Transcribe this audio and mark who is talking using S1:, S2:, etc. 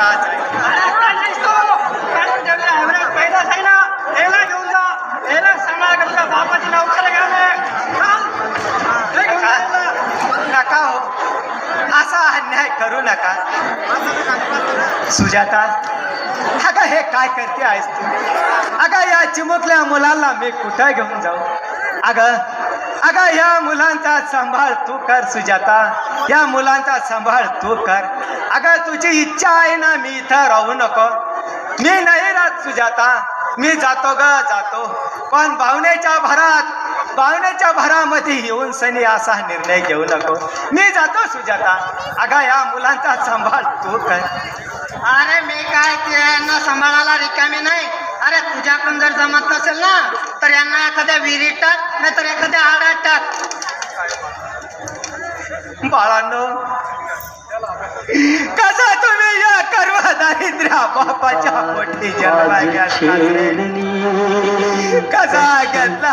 S1: हो.
S2: करू नका. सुजाता अगं हे काय करते आहेस तू? अगं या चिमुकल्या मुलांना मी कुठं घेऊन जाऊ? अगं अगं या मुलांचा सांभाळ तू कर सुजाता. या मुलांचा सांभाळ तू कर. अगं तुझी इच्छा आहे ना मी इथं राहू नको. मी नाही राहत सुजाता. मी जातो ग जातो. पण भावनेच्या भरात भावनेच्या भरामध्ये येऊन सनी असा निर्णय घेऊ नको. मी जातो सुजाता. अगं या मुलांचा सांभाळ तू कर.
S1: यांना सांभाळायला रिकामी नाही. अरे तुझ्याकडून जर जमत नसेल ना तर यांना एखाद्या विहिरीत टाक नाहीतर एखाद्या आडात टाक.
S2: बाळांनो कसा तुम्ही या कर्व दारिद्र्या बापाच्या पोटी जन्माला गेला कसा घेतला?